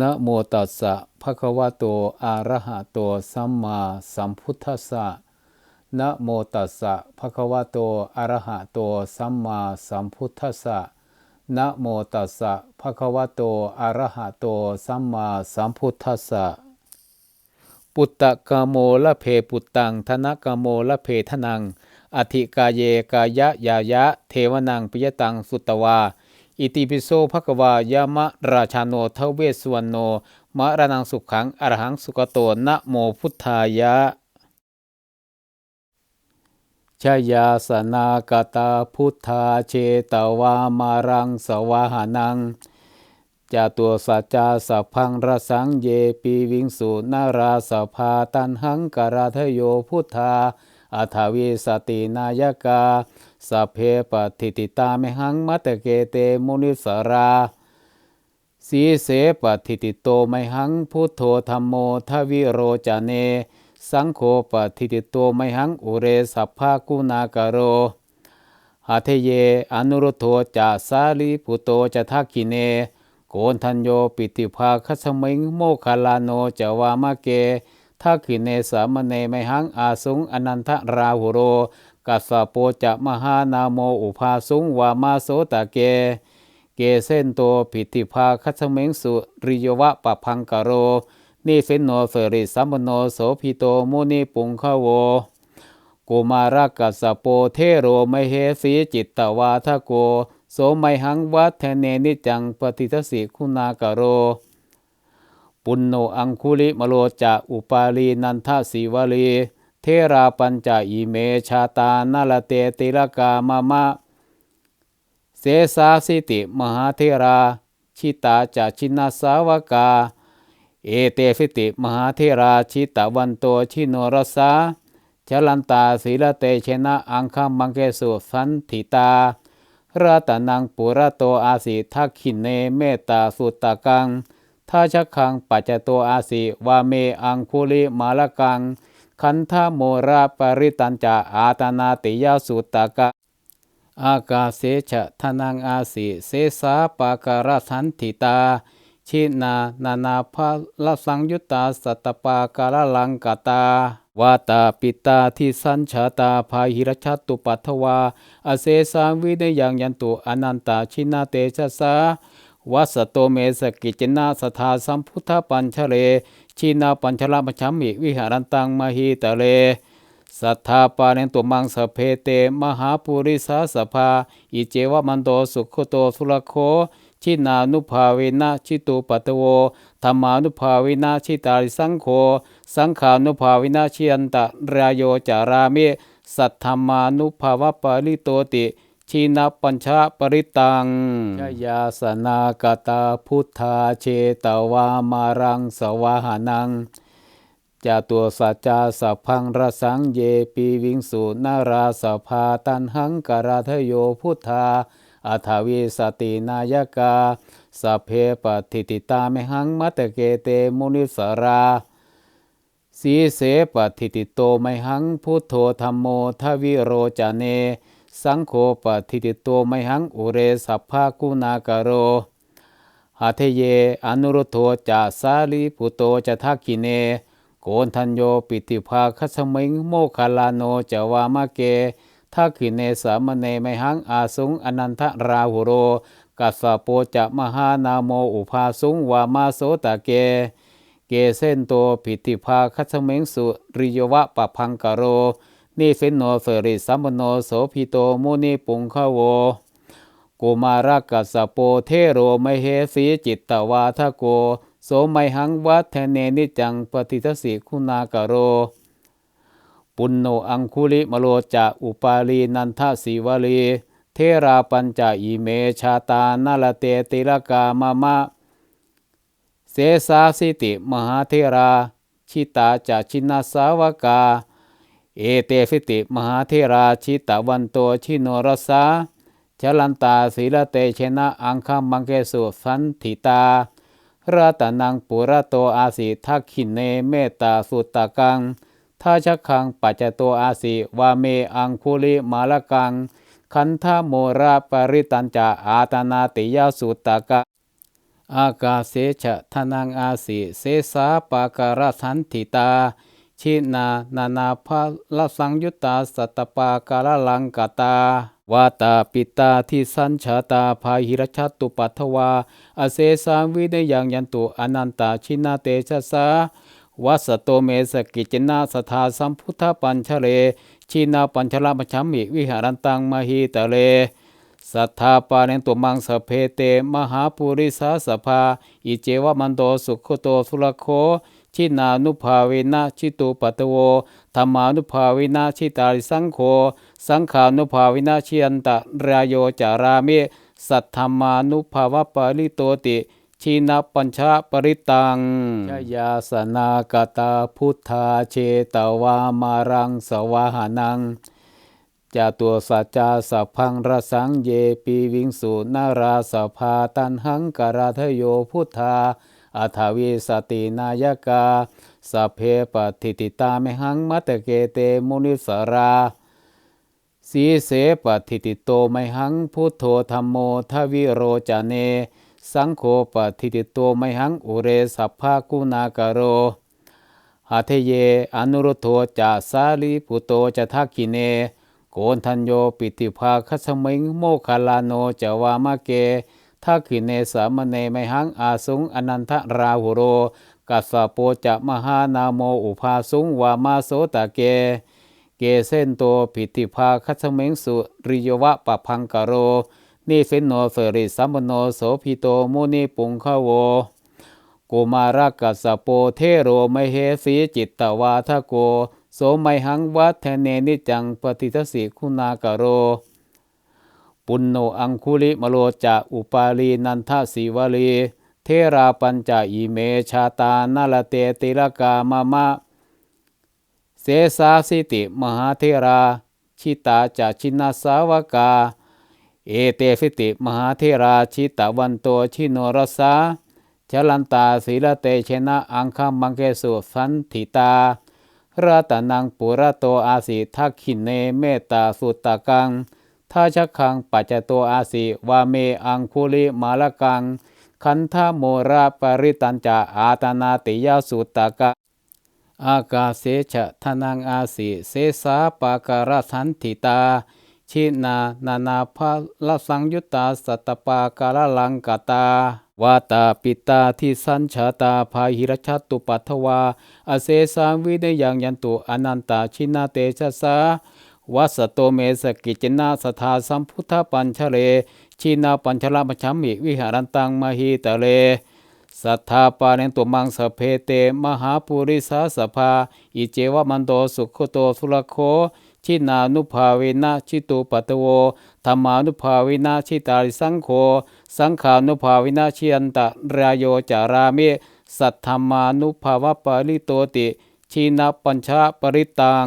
นะโมตัสสะภะคะวะโตอะระหะโตสัมมาสัมพุทธัสสะนะโมตัสสะภะคะวะโตอะระหะโตสัมมาสัมพุทธัสสะนะโมตัสสะภะคะวะโตอะระหะโตสัมมาสัมพุทธัสสะปุตตะกะโมละเพปุตตังธนกะโมละเพทนังอธิกาเยกายะยายะ เทวนังปิยตังสุตวา อิติปิโสภควายามะราชาโนทเวสุวรรณโนมะระนังสุขังอรหังสุกโตนะโมพุทธายะชยาสนากตาพุทธาเชตวามารังสวาหานังจาตัวสัจจาสัพพังระสังเยปีวิงสุนาราสภาตันหังกราทโยพุทธา อัทวิสตินายกาสเพปฏิติตาเมหังมัตเกเตมุนิสราสีเสปฏิติโตไมหังพุทโธธรรมโมทวิโรจเน สังโฆปฏิติโตไมหังอุเรสัพพากุณากโรหาเทเยอนุรุโธจาสาลีปุโตจะทักขิเน โกนทัญโยปิติภาคสมิงโมคลาโนจวามะเก ทักขิเนสามเนไมหังอาสุงอนันทราหุโร กัสสะโปจะมหานาโมอุภาสุงวามาโสตะเก เกเซนโตปิติภาคัสเมงสุริยวะปะพังกโร นิเฟนโนเสริสัมโนโสพิโตมุนิปุงขโวกุมารกัสโปเทโรไมเหสีจิตตวาทโก โสไมหังวัฒเนนิจังปฏิทสิคุณากโร ปุณโนอังคุลิมโลจะอุปาลีนันทศิวลีเทราปัญจอิเมชาตานาลเตติลกามามะ เสสาสิติมหาเทราชิตาจะชินาสาวกา เอเตฟิติมหาเทราชิตาวันโตชิโนรสาชลันตาศีลเตชนะอังคมังเกสุสันถิตาราตนังปุระโตอาสิทักขินเนเมตตาสุตตะกัง ทัชคังปัจจโตอาสิวาเมอังคุลิมาลกัง คันธโมราปริตัญจาอาตนาติยาสุตตะกะ อากาเสชะทนังอาสิเสสาปาการสันติตา ชินานานาภาลสังยุตตาสัตปาการลังกตาวาตาปิตาที่สัญชาตาภาหิรชัตตุปัทวา อเสสาวิเนยังยันตุอนันตาชินาเตชะสา วัสโตเมสกิจนาสทาสัมพุทธปัญชเลชินาปัญชลาปชัมมิวิหารันตังมหิตะเล สัทธาปาเนตุมังสเพเต มหาปุริสาสภา อิเจวมันโตสุขโตสุลโคชินานุภาเวนะชิตุปัตโวธรรมานุภาเวนะชิตาริสังโฆสังขานุภาเวนะชิอันตรายโยจารามิสัทธรรมานุภาวะปริโตติ ชีนปัญชาปริตังชยาสนากตาพุทธาเชตวามารังสวาหานังจาตัวสัจจาสัพพังรสังเยปีวิงสุนาราสภาตันหังกราทโยพุทธาอัทวิสตินายกาสัพเพปฏิติตาเมหังมัตเกเตมุนิสราสีเสปฏิติโตไมหังพุทโธธรรมโมทวิโรจเน สังโฆปฏิติโตไมหังอุเรสัพพากุณากโรหาเทเยอนุรุโธจาสาลีปุโตจะทักขิเน โกนทัญโยปิติภาคัสมิงโมคาลาโนจะวามะเกทักขิเนสามเนไมหังอาสุงอนันทราหุโรกัสสโปจะมหานาโมอุภาสุงวามาโสตะเก เกเซนโตปิติภาคัสมิงสุริยวะปะพังกโร นิเฟนโนเสริสัมปโนโสพิโตมุนิปุงขโวกุมารกัสโปเทโรไมเหสีจิตตวาทโก โสไมหังวัฒเนนิจังปฏิทสิคุณากโร ปุณโนอังคุลิมโลจะอุปาลีนันทศิวลี เทราปัญจอิเมชาตานาลเตติลกามามะ เสสาสิติมหาเทรา ชิตาจะชินาสาวกา เอเตฟิติมหาเทราชิตวันโตชิโนรสาชลันตาศีลเตชนะอังคมังเกสุสันถิตาราตนังปุระโตอาสิทักขินเนเมตตาสุตตะกังทัชคังปัจจโตอาสิวาเมอังคุลิมาลกัง คันธโมราปริตัญจาอาตนาติยาสุตตะกะอากาเสชะทนังอาสิเสสาปาการสันติตา ชินานานาภาลสังยุตตาสัตปาการลังกตาวาตาปิตาที่สัญชาตาภาหิรชัตตุปัทวา อเสสามวิเนยังยันตุอนันตาชินาเตชะสาวัสโตเมสกิจนาสทาสัมพุทธปัญชเล ชินาปัญชลาปชัมมิวิหารันตังมหิตะเลสัทธาปาเนตุมังสเพเต มหาปุริสาสภา อิเจวมันโตสุขโตสุรโค ชินานุภาเวนะชิตุปัตโวธรรมานุภาเวนะชิตาริสังโฆสังขานุภาเวนะชิยันตะรายโยจารามิสัทธรรมานุภาวะปริโตติชีนาปัญชาปริตังชยาสนากตาพุทธาเชตวามารังสวาหานังจาตัวสัจจาสัพพังรสังเยปีวิงสุนาราสภาตันหังกราทโยพุทธา อัทวิสตินายกาสเพปฏิติตามหังมัตเกเตมุนิสราสีเสปฏิติโตไมหังพุทโธธรรมโมทวิโรจเน สังโฆปฏิติโตไมหังอุเรสัพพากุณากโรหัทเยอนุรุโธจาสาลีปุโตจะทักกิเน โกนทัญโยปิติภาคัสมิงโมคาลาโนจวามะเก ทักขิเนสามเนไมหังอาสุงอนันทราหุโร กัสสโปจะมหานาโมอุภาสุงวามาโสตะเก เกเซนโตปิติภาคัสมิงสุริยวะปะพังกโร นิสินโนเสริสัมโนโสพิโตมุนิปุงขโวกุมารกัสโปเทโรไมเหสีจิตตวาทโก โสไมหังวัฒเนนิจังปฏิทสิคุณากโร ปุณโนอังคุลิมโลจะอุปาลีนันทศิวลีเทราปัญจอิเมชาตานาลเตติลกามามะ เสสาสิติมหาเทรา ชิตาจะชินาสาวกา เอเตสิติมหาเทราชิตาวันโตชิโนรสาชลันตาศีลเตชนะอังคามังเกสุสันถิตารัตนังปุระโตอาสิทักขินเนเมตตาสุตตะกัง ทัชคังปัจจโตอาสิวาเมอังคุลิมาลกัง คันธาโมระปริตัญจาอาตนาติยาสุตตะกะ อากาเสชะทนังอาสิเสสาปาการสันติตา ชินานานาภาลสังยุตตาสัตปาการลังกตาวาตาปิตาที่สัญชาตาภาหิรชัตุปัทวา อเสสาวิเนยังยันตุอนันตาชินาเตชะสา วัสโตเมสกิจนาสทาสัมพุทธปัญชเลชินาปัญชลาปชัมมิวิหารันตังมหิตะเล สัทธาปาเนตุมังสเพเต มหาปุริสาสภา อิเจวมันโตสุขโตสุรโคชินานุภาเวนะชิตุปัตโวธรรมานุภาเวนะชิตาริสังโฆสังขานุภาเวนะชิยันตะรายโยจารามิสัทธรรมานุภาวะปริโตติ ชีนาปัญชาปริตัง